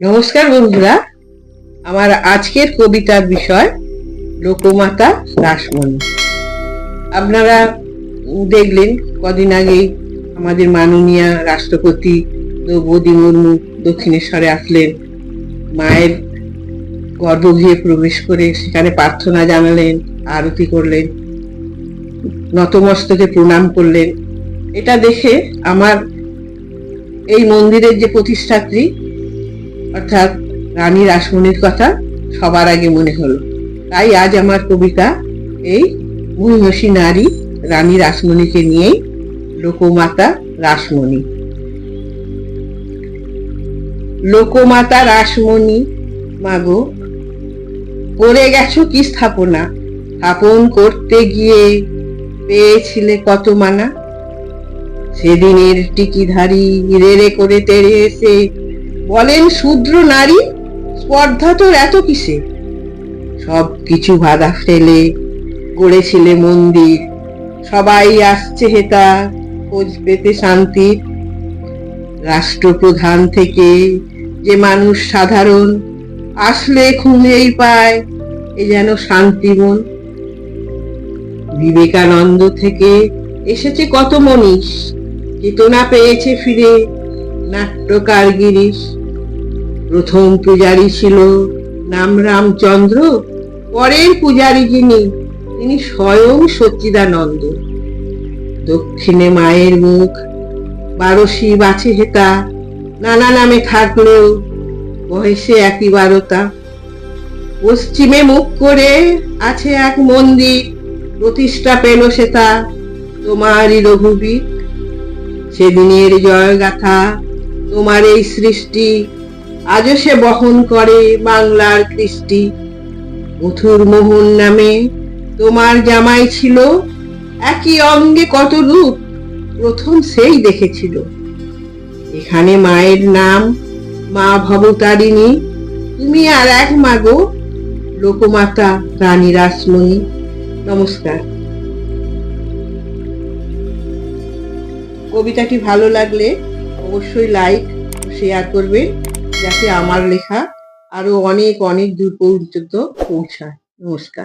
নমস্কার বন্ধুরা। আমার আজকের কবিতার বিষয় লোকমাতা রাসমণি আপনারা দেখলেন কদিন আগেই আমাদের মাননীয় রাষ্ট্রপতি দ্রৌপদী মুর্মু দক্ষিণেশ্বরে আসলেন। মায়ের গর্ভগৃহে প্রবেশ করে সেখানে প্রার্থনা জানালেন, আরতি করলেন, নতমস্তকে প্রণাম করলেন। এটা দেখে আমার এই মন্দিরের যে প্রতিষ্ঠাত্রী অর্থাৎ রানী রাসমণির কথা সবার আগে মনে হলো। তাই আজ আমার কবিতা এই মহিষী নারী রানী রাসমণিকে নিয়েই লোকমাতা রাসমণি। লোকমাতা রাসমণি, মাগো, করে গেছো কি স্থাপনা? স্থাপন করতে গিয়ে পেয়েছিলে কত মানা? সেদিনের টিকিধারী রেড়ে করে তেড়ে এসে বলেন, শূদ্র নারী, স্পর্ধা তোর এত কিসে? সব কিছু বাধা ফেলে, গড়েছিলে মন্দির। সবাই আসছে হেতা, খোঁজ পেতে শান্তির রাষ্ট্রপ্রধান থেকে যে মানুষ সাধারণ, আসলে খুঁজেই পায় এ যেন শান্তিমন। বিবেকানন্দ থেকে এসেছে কত মনীষ, চেতনা পেয়েছে ফিরে নাট্যকার গিরিশ প্রথম পূজারী ছিল নাম রামচন্দ্র, পরের পূজারী যিনি, তিনি স্বয়ং সচ্চিদানন্দ। দক্ষিণে মায়ের মুখ, বারসি বাছে হেতা, নানা নামে থাকলেও বয়সে একই বারতা। পশ্চিমে মুখ করে আছে এক মন্দির, প্রতিষ্ঠা পেল সেটা তোমারই রঘুবীর। সেদিনের জয়গাথা, তোমার এই সৃষ্টি আজও সে বহন করে বাংলার কৃষ্টি। মথুর মোহন নামে তোমার জামাই ছিল। একই অঙ্গে কত রূপ প্রথম সেই দেখেছিল। এখানে মায়ের নাম, মা ভবতারিণী, তুমি আর এক মাগো লোকমাতা রানী রাসমণি নমস্কার। কবিতাটি ভালো লাগলে অবশ্যই লাইক, শেয়ার করবেন যাতে আমার লেখা আরও অনেক অনেক দূর পর্যন্ত পৌঁছায়। নমস্কার।